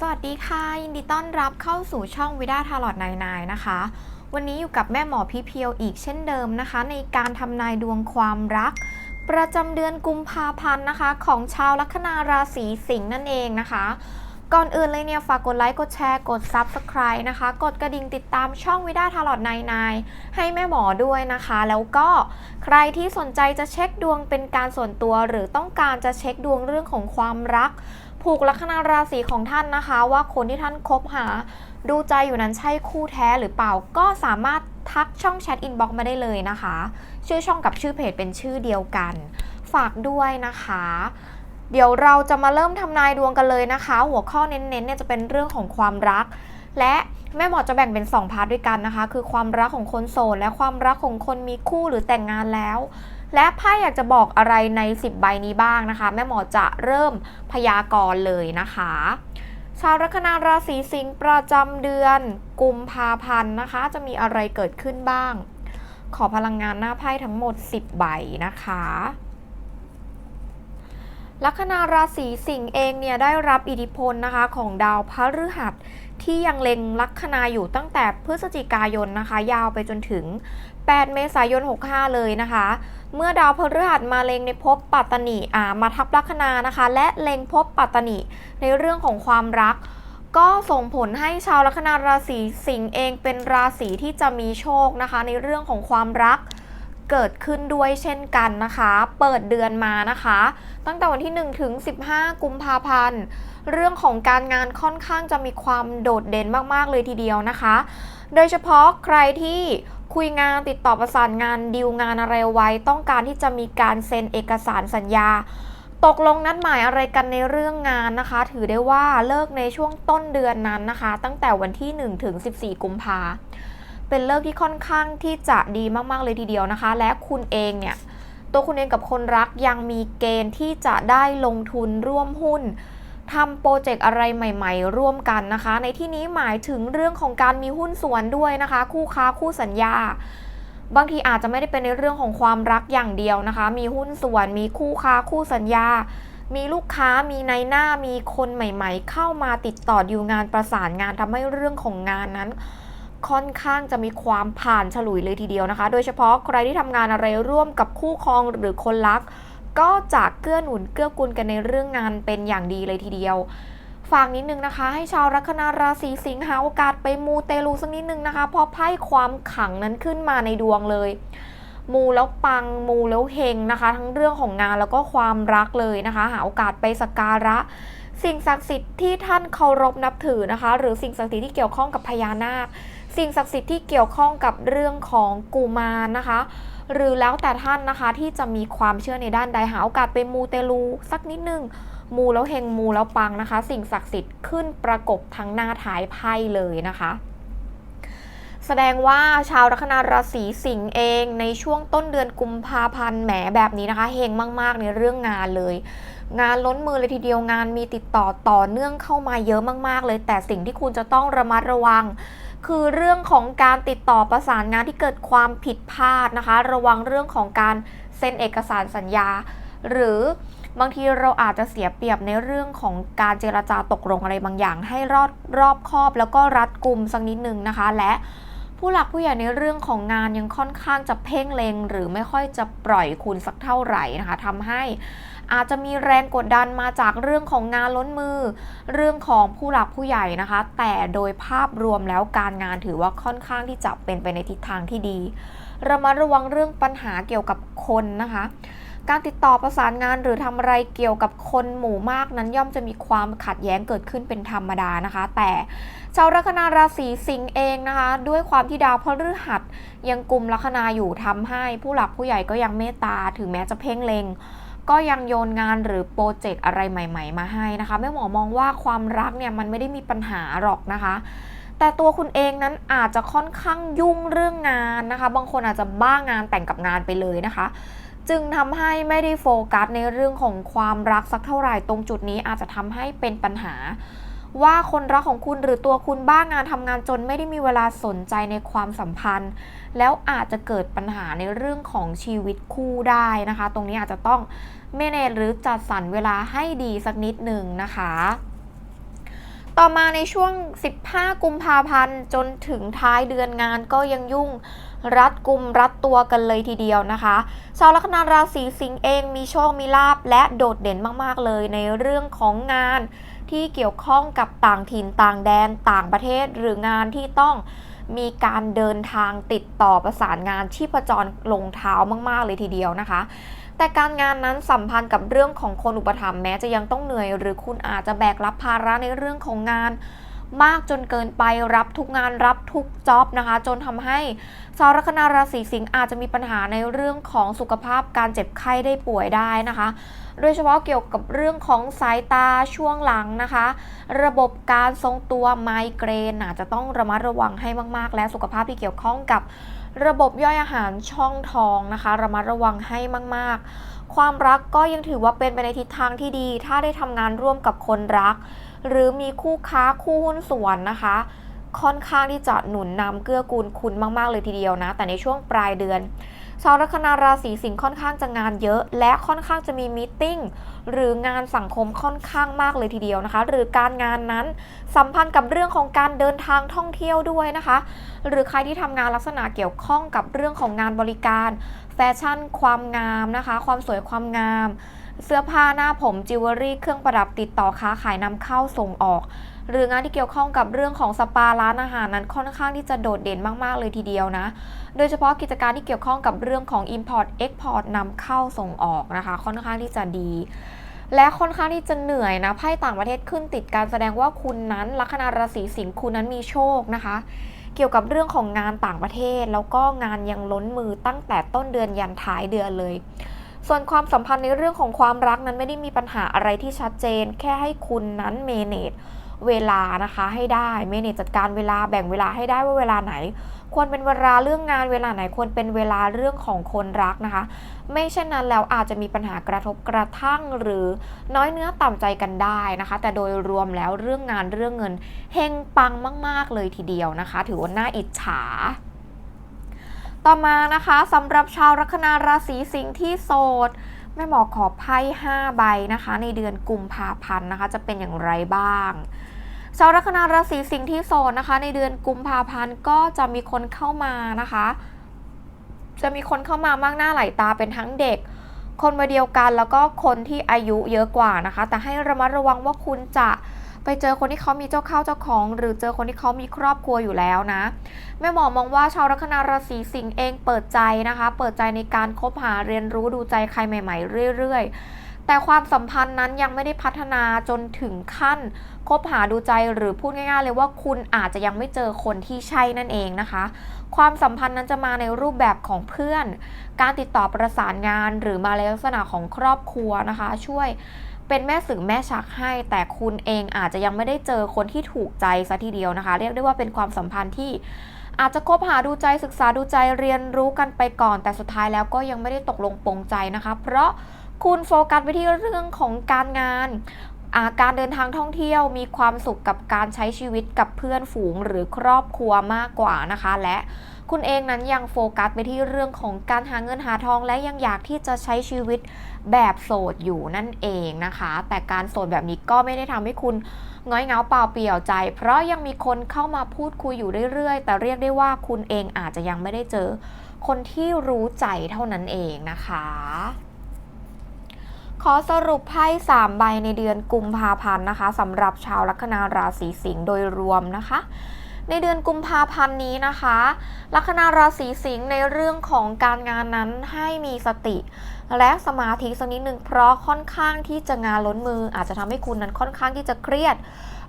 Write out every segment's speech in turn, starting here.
สวัสดีค่ะ ยินดีต้อนรับเข้าสู่ช่องวิดาทาร์ลอตนายนายนะคะ วันนี้อยู่กับแม่หมอพี่เพียวอีกเช่นเดิมนะคะ ในการทำนายดวงความรัก ประจำเดือนกุมภาพันธ์นะคะ ของชาวลัคนาราศีสิงห์นั่นเองนะคะ ก่อนอื่นเลยเนี่ยฝากกดไลค์กดแชร์กด Subscribe นะคะ กดกระดิ่งติดตามช่องวิดาทาร์ลอตนายนายให้แม่หมอด้วยนะคะ แล้วก็ใครที่สนใจจะเช็คดวงเป็นการส่วนตัว หรือต้องการจะเช็คดวงเรื่องของความรัก ผูกลัคนาราศีของท่านนะคะ ว่าคนที่ท่านคบหาดูใจอยู่นั้นใช่คู่แท้หรือเปล่าก็สามารถทักช่องแชทอินบ็อกมาได้เลยนะคะ ชื่อช่องกับชื่อเพจเป็นชื่อเดียวกัน ฝากด้วยนะคะ เดี๋ยวเราจะมาเริ่มทำนายดวงกันเลยนะคะ หัวข้อเน้นๆเนี่ยจะเป็นเรื่องของความรัก และแม่หมอจะแบ่งเป็น 2 พาร์ทด้วยกันนะคะ คือความรักของคนโสดและความรักของคนมีคู่หรือแต่งงานแล้ว และไพ่อยากจะบอกอะไรใน 10 ใบนี้บ้างนะคะ แม่หมอจะเริ่มพยากรณ์เลยนะคะ ชาวลัคนาราศีสิงห์ประจำเดือน กุมภาพันธ์นะคะ จะมีอะไรเกิดขึ้นบ้าง ขอพลังงานหน้าไพ่ทั้งหมด 10 ใบนะคะ ลัคนาราศีสิงห์เองเนี่ยได้รับอิทธิพลนะคะของดาวพฤหัสที่ยังเล็งลัคนาอยู่ตั้งแต่พฤศจิกายนนะคะ ยาวไปจนถึง 8 เมษายน 65 เลยนะคะ เมื่อดาวพฤหัสมาเล็งในภพปัตตนีอ่ามาทับลัคนานะคะ และเล็งภพปัตตนีในเรื่องของความรัก ก็ส่งผลให้ชาวลัคนาราศีสิงห์เองเป็นราศีที่จะมีโชคนะคะ ในเรื่องของความรัก เกิดขึ้นด้วยเช่นกันนะคะ เปิดเดือนมานะคะ ตั้งแต่วันที่ 1 ถึง 15 กุมภาพันธ์ เรื่องของการงานค่อนข้างจะมีความโดดเด่นมาก ๆ เลยทีเดียวนะคะ โดยเฉพาะใครที่คุยงานติดต่อประสานงานดีลงานอะไรไว้ ต้องการที่จะมีการเซ็นเอกสารสัญญา ตกลงนัดหมายอะไรกันในเรื่องงานนะคะ ถือได้ว่าเลิกในช่วงต้นเดือนนั้นนะคะ ตั้งแต่วันที่ 1 ถึง 14 กุมภา เป็นเลิกที่ค่อนข้างที่จะดีมากๆเลยทีเดียวนะคะ และคุณเองเนี่ยตัวคุณเองกับคนรักยังมีเกณฑ์ที่จะได้ลงทุนร่วมหุ้นทำโปรเจกต์อะไรใหม่ ๆ ร่วมกันนะคะ ในที่นี้หมายถึงเรื่องของการมีหุ้นส่วนด้วยนะคะ คู่ค้าคู่สัญญา บางทีอาจจะไม่ได้เป็นในเรื่องของความรักอย่างเดียวนะคะ มีหุ้นส่วน มีคู่ค้าคู่สัญญา มีลูกค้ามีในหน้ามีคนใหม่ ๆ เข้ามาติดต่อดีลงานประสานงานทำให้เรื่องของงานนั้น ค่อนข้างจะมีความผ่านฉลุยเลยทีเดียวนะคะ โดยเฉพาะใครที่ทำงานอะไรร่วมกับคู่ครองหรือคนรัก ก็จะเกื้อหนุนเกื้อกูลกันในเรื่องงานเป็นอย่างดีเลยทีเดียวฝากนิดนึงนะคะ ให้ชาวลัคนาราศีสิงห์หาโอกาสไปมูเตลูสักนิดนึงนะคะ เพราะไพ่ความขังนั้นขึ้นมาในดวงเลย มูแล้วปังมูแล้วเฮงนะคะ ทั้งเรื่องของงานแล้วก็ความรักเลยนะคะ หาโอกาสไปสักการะ สิ่งศักดิ์สิทธิ์ที่ท่านเคารพนับถือนะคะ หรือสิ่งศักดิ์สิทธิ์ที่เกี่ยวข้องกับพญานาค สิ่งศักดิ์สิทธิ์ที่เกี่ยวข้องกับเรื่องของกุมารนะคะ หรือแล้วแต่ท่านนะคะที่จะมีความเชื่อในด้านใดหาโอกาสไปมูเตลูสักนิดนึงมูแล้วเฮงมูแล้วปังนะคะ สิ่งศักดิ์สิทธิ์ขึ้นประกบทั้งหน้าท้ายไพ่เลยนะคะ แสดงว่าชาวลัคนาราศีสิงห์เองในช่วงต้นเดือนกุมภาพันธ์แหมแบบนี้นะคะเฮงมาก ๆ ในเรื่องงานเลย งานล้นมือเลยทีเดียวงานมีติดต่อต่อเนื่องเข้ามาเยอะมาก ๆ เลย แต่สิ่งที่คุณจะต้องระมัดระวัง คือเรื่องของการติดต่อประสานงานที่เกิดความผิดพลาดนะคะ ระวังเรื่องของการเซ็นเอกสารสัญญา หรือบางทีเราอาจจะเสียเปรียบในเรื่องของการเจรจาตกลงอะไรบางอย่าง ให้รอบรอบคอบแล้วก็รัดกุมสักนิดนึงนะคะ และ ผู้หลักผู้ใหญ่ในเรื่องของงานยังค่อนข้างจะเพ่งเลงหรือไม่ค่อยจะปล่อยคุณสักเท่าไหร่นะคะทำให้อาจจะมีแรงกดดันมาจากเรื่องของงานล้นมือ เรื่องของผู้หลักผู้ใหญ่นะคะ แต่โดยภาพรวมแล้วการงานถือว่าค่อนข้างที่จะเป็นไปในทิศทางที่ดีระมัดระวังเรื่องปัญหาเกี่ยวกับคนนะคะ การติดต่อประสานงานหรือทำอะไรเกี่ยวกับคนหมู่มากนั้นย่อมจะมีความขัดแย้งเกิดขึ้นเป็นธรรมดานะคะ แต่ชาวลัคนาราศีสิงห์เองนะคะ ด้วยความที่ดาวพฤหัสยังกลุ่มลัคนาอยู่ทำให้ผู้หลักผู้ใหญ่ก็ยังเมตตาถึงแม้จะเพ่งเลงก็ยังโยนงานหรือโปรเจกต์อะไรใหม่ ๆ มาให้นะคะแม่หมอมองว่าความรักเนี่ยมันไม่ได้มีปัญหาหรอกนะคะ แต่ตัวคุณเองนั้นอาจจะค่อนข้างยุ่งเรื่องงานนะคะ บางคนอาจจะบ้างานแต่งกับงานไปเลยนะคะ จึงทำให้ไม่ได้โฟกัสในเรื่องของความรักสักเท่าไหร่ตรงจุดนี้อาจจะทำให้เป็นปัญหา ว่าคนรักของคุณหรือตัวคุณบ้างงานทำงานจนไม่ได้มีเวลาสนใจในความสัมพันธ์ แล้วอาจจะเกิดปัญหาในเรื่องของชีวิตคู่ได้นะคะ ตรงนี้อาจจะต้องเมเนจหรือจัดสรรเวลาให้ดีสักนิดหนึ่งนะคะต่อมาในช่วง 15 กุมภาพันธ์ จนถึงท้ายเดือนงานก็ยังยุ่ง รัดกุมรัดตัวกันเลยทีเดียวนะคะชาวลัคนาราศีสิงห์เองมีโชคมีลาบและโดดเด่นมากๆเลยในเรื่องของงานที่เกี่ยวข้องกับต่างถิ่นต่างแดนต่างประเทศหรืองานที่ต้องมีการเดินทางติดต่อประสานงานที่ประจรลงเท้ามาก ๆ เลยทีเดียวนะคะ แต่การงานนั้นสัมพันธ์กับเรื่องของคนอุปถัมภ์แม้จะยังต้องเหนื่อย หรือคุณอาจจะแบกรับภาระในเรื่องของงาน มากจนเกินไปรับทุกงานรับทุกจ็อบนะคะ จนทำให้ชาวลัคนาราศีสิงห์อาจจะมีปัญหาในเรื่องของสุขภาพการเจ็บไข้ได้ป่วยได้นะคะ โดยเฉพาะเกี่ยวกับเรื่องของสายตาช่วงหลังนะคะ ระบบการทรงตัวไมเกรนอาจจะต้องระมัดระวังให้มาก ๆ และสุขภาพที่เกี่ยวข้องกับระบบย่อยอาหารช่องท้องนะคะ ระมัดระวังให้มาก ๆ ความรักก็ยังถือว่าเป็นไปในทิศทางที่ดี ถ้าได้ทำงานร่วมกับคนรัก หรือมีคู่ค้าคู่หุ้นส่วนนะคะ ค่อนข้างที่จะหนุนนำเกื้อกูลคุณมากๆเลยทีเดียวนะ แต่ในช่วงปลายเดือนชาวลัคนาราศีสิงห์ค่อนข้างจะงานเยอะ และค่อนข้างจะมีมตติ팅หรืองานสังคมค่อนข้างมากเลยทีเดียวนะคะ หรือการงานนั้นสัมพันธ์กับเรื่องของการเดินทางท่องเที่ยวด้วยนะคะ หรือใครที่ทำงานลักษณะเกี่ยวข้องกับเรื่องของงานบริการ แฟชั่น ความงามนะคะ ความสวยความงาม เสื้อผ้าหน้าผมจิวเวลรี่เครื่องประดับติดต่อค้าขายนำเข้าส่งออก หรืองานที่เกี่ยวข้องกับเรื่องของสปาร้านอาหารนั้นค่อนข้างที่จะโดดเด่นมากๆเลยทีเดียวนะ โดยเฉพาะกิจการที่เกี่ยวข้องกับเรื่องของ Import Export นำเข้าส่งออกนะคะ ค่อนข้างที่จะดีและค่อนข้างที่จะเหนื่อยนะไพ่ต่างประเทศขึ้นติดการแสดงว่าคุณนั้นลัคนาราศีสิงห์คุณนั้นมีโชคนะคะ เกี่ยวกับเรื่องของงานต่างประเทศ แล้วก็งานยังล้นมือตั้งแต่ต้นเดือนยันท้ายเดือนเลย ส่วนความสัมพันธ์ในเรื่องของความรักนั้นไม่ได้มีปัญหาอะไรที่ชัดเจน แค่ให้คุณนั้นเมเนจเวลานะคะให้ได้เมเนจจัดการเวลาแบ่งเวลาให้ได้ว่าเวลาไหน ควรเป็นเวลาเรื่องงานเวลาไหนควรเป็นเวลาเรื่องของคนรักนะคะ ไม่เช่นนั้นแล้วอาจจะมีปัญหากระทบกระทั่งหรือน้อยเนื้อต่ำใจกันได้นะคะ แต่โดยรวมแล้วเรื่องงานเรื่องเงินเฮงปังมาก ๆ เลยทีเดียวนะคะ ถือว่าน่าอิจฉา ต่อมานะคะสำหรับชาวลัคนาราศีสิงห์ที่โสดแม่หมอขอไพ่5ใบนะคะ ในเดือนกุมภาพันธ์นะคะ จะเป็นอย่างไรบ้างชาวลัคนาราศีสิงห์ที่โสดนะคะ ในเดือนกุมภาพันธ์ก็จะมีคนเข้ามานะคะ จะมีคนเข้ามามากหน้าหลายตาเป็นทั้งเด็ก คนวัยเดียวกันแล้วก็คนที่อายุเยอะกว่านะคะ แต่ให้ระมัดระวังว่าคุณจะ ไปเจอคนที่เขามีเจ้าเข้าเจ้าของ หรือเจอคนที่เขามีครอบครัวอยู่แล้วนะแม่หมอมองว่าชาวลัคนาราศีสิงห์เองเปิดใจนะคะ เปิดใจในการคบหาเรียนรู้ดูใจใครใหม่ ๆ เรื่อย ๆ แต่ความสัมพันธ์นั้นยังไม่ได้พัฒนาจนถึงขั้นคบหาดูใจหรือพูดง่ายๆ เลยว่าคุณอาจจะยังไม่เจอคนที่ใช่นั่นเองนะคะ ความสัมพันธ์นั้นจะมาในรูปแบบของเพื่อน การติดต่อประสานงานหรือมาในลักษณะของครอบครัวนะคะ ช่วย เป็นแม่สื่อแม่ชักให้ แต่คุณเองอาจจะยังไม่ได้เจอคนที่ถูกใจซะทีเดียวนะคะ เรียกได้ว่าเป็นความสัมพันธ์ที่อาจจะคบหาดูใจศึกษาดูใจเรียนรู้กันไปก่อน แต่สุดท้ายแล้วก็ยังไม่ได้ตกลงปรงใจนะคะ เพราะคุณโฟกัสไปที่เรื่องของการงาน การเดินทางท่องเที่ยวมีความสุขกับการใช้ชีวิตกับเพื่อนฝูงหรือครอบครัวมากกว่านะคะ และคุณเองนั้นยังโฟกัสไปที่เรื่องของการหาเงินหาทองและยังอยากที่จะใช้ชีวิตแบบโสดอยู่นั่นเองนะคะ แต่การโสดแบบนี้ก็ไม่ได้ทำให้คุณง้อยเงาเปล่าเปลี่ยวใจ เพราะยังมีคนเข้ามาพูดคุยอยู่เรื่อยๆ แต่เรียกได้ว่าคุณเองอาจจะยังไม่ได้เจอ คนที่รู้ใจเท่านั้นเองนะคะ ขอสรุปไพ่3ใบในเดือนกุมภาพันธ์นะคะสำหรับชาวลัคนาราศีสิงห์โดยรวมนะคะ ในเดือนกุมภาพันธ์นี้นะคะ ลัคนาราศีสิงห์ในเรื่องของการงานนั้นให้มีสติ และสมาธิสักนิดหนึ่งเพราะค่อนข้างที่จะงานล้นมือ อาจจะทำให้คุณนั้นค่อนข้างที่จะเครียด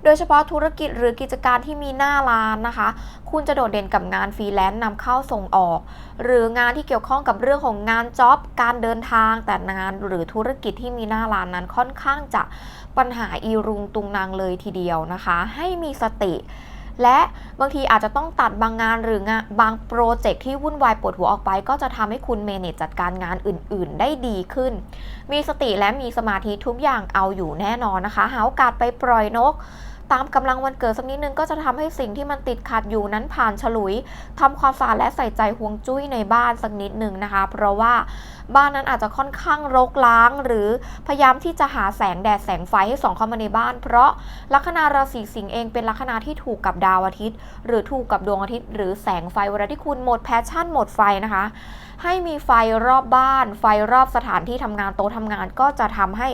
โดยเฉพาะธุรกิจหรือกิจการที่มีหน้าร้านนะคะ คุณจะโดดเด่นกับงานฟรีแลนซ์นำเข้าส่งออก หรืองานที่เกี่ยวข้องกับเรื่องของงานจ็อบการเดินทาง แต่งานหรือธุรกิจที่มีหน้าร้านนั้นค่อนข้างจะปัญหาอีรุงตุงนางเลยทีเดียวนะคะ ให้มีสติ และบางทีอาจจะต้องตัดบางงานหรืองานบางโปรเจกต์ที่วุ่นวายปวดหัวออกไป ก็จะทำให้คุณเมเนจจัดการงานอื่น ๆ ได้ดีขึ้น มีสติและมีสมาธิทุกอย่างเอาอยู่แน่นอนนะคะ หาโอกาสไปปล่อยนก ตามกำลังวันเกิดสักนิดนึงก็จะทำให้สิ่งที่มันติดขัดอยู่นั้นผ่านฉลุยทำความสะอาดและใส่ใจห่วงจุ้ยในบ้านสักนิดหนึ่งนะคะ เพราะว่าบ้านนั้นอาจจะค่อนข้างรกล้าง หรือพยายามที่จะหาแสงแดดแสงไฟให้ส่องเข้ามาในบ้าน เพราะลัคนาราศีสิงห์เองเป็นลัคนาที่ถูกกับดาวอาทิตย์ หรือถูกกับดวงอาทิตย์ หรือแสงไฟเวลาที่คุณหมดแพชชั่นหมดไฟนะคะให้มีไฟรอบบ้าน ไฟรอบสถานที่ทำงานโต๊ะทำงานก็จะทำให้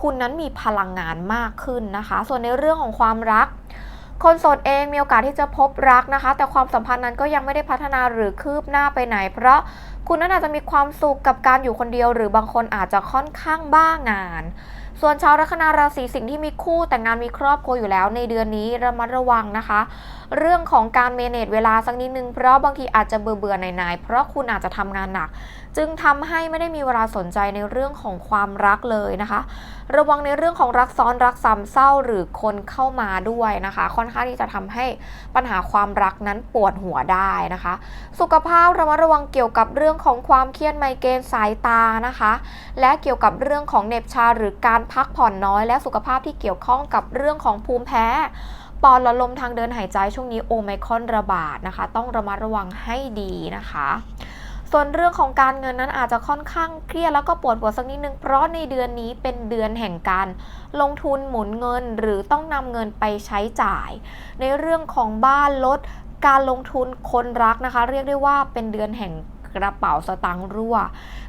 คุณนั้นมีพลังงานมากขึ้นนะคะ ส่วนในเรื่องของความรัก คนโสดเองมีโอกาสที่จะพบรักนะคะ แต่ความสัมพันธ์นั้นก็ยังไม่ได้พัฒนาหรือคืบหน้าไปไหน เพราะคุณนั้นอาจจะมีความสุขกับการอยู่คนเดียว หรือบางคนอาจจะค่อนข้างบ้างาน ส่วนชาวลัคนาราศีสิงห์ที่มีคู่แต่งงานมีครอบครัวอยู่แล้วในเดือนนี้ระมัดระวังนะคะ เรื่องของการเมเนจเวลาสักนิดนึง เพราะบางทีอาจจะเบื่อเบื่อหน่ายๆเพราะคุณอาจจะทำงานหนัก จึงทำให้ไม่ได้มีเวลาสนใจในเรื่องของความรักเลยนะคะ ระวังในเรื่องของรักซ้อนรักซ้ำเศร้าหรือคนเข้ามาด้วยนะคะ ค่อนข้างที่จะทำให้ปัญหาความรักนั้นปวดหัวได้นะคะ สุขภาพระมัดระวังเกี่ยวกับเรื่องของความเครียดไมเกรนสายตานะคะ และเกี่ยวกับเรื่องของเหน็บชาหรือการพักผ่อนน้อยและสุขภาพที่เกี่ยวข้องกับเรื่องของภูมิแพ้ปอดและลมทางเดินหายใจช่วงนี้โอไมคอนระบาดนะคะ ต้องระมัดระวังให้ดีนะคะ ส่วนเรื่องของการเงินนั้นอาจจะค่อนข้างเครียดแล้วก็ปวดหัวสักนิดนึง เพราะในเดือนนี้เป็นเดือนแห่งการลงทุนหมุนเงินหรือต้องนำเงินไปใช้จ่าย ในเรื่องของบ้านรถการลงทุนคนรักนะคะ เรียกได้ว่าเป็นเดือนแห่ง กระเป๋าสตางค์รั่ว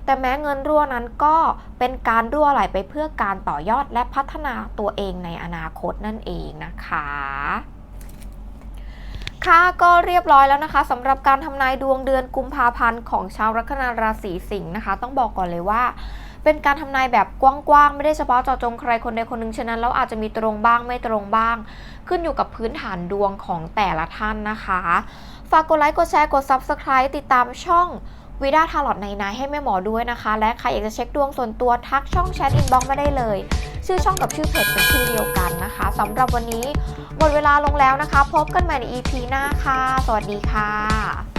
แต่แม้เงินรั่วนั้นก็เป็นการรั่วไหลไปเพื่อการต่อยอดและพัฒนาตัวเองในอนาคตนั่นเองนะคะค่ะก็เรียบร้อยแล้วนะคะสำหรับการทำนายดวงเดือนกุมภาพันธ์ของชาวลัคนาราศีสิงห์นะคะ ต้องบอกก่อนเลยว่า เป็นการทำนายแบบกว้างๆ ไม่ได้เฉพาะเจาะจงใครคนใดคนหนึ่งฉะนั้นแล้วอาจจะมีตรงบ้างไม่ตรงบ้าง ขึ้นอยู่กับพื้นฐานดวงของแต่ละท่านนะคะ ฝากกดไลค์กดแชร์กด Subscribe ติดตามช่องวิดาทาร์ลอตในนายให้แม่หมอด้วยนะคะ และใครอยากจะเช็คดวงส่วนตัวทักช่องแชทอินบ็อกมาได้เลย ชื่อช่องกับชื่อเพจเป็นชื่อเดียวกันนะคะสำหรับวันนี้หมดเวลาลงแล้วนะคะ พบกันใหม่ใน EP หน้าค่ะ สวัสดีค่ะ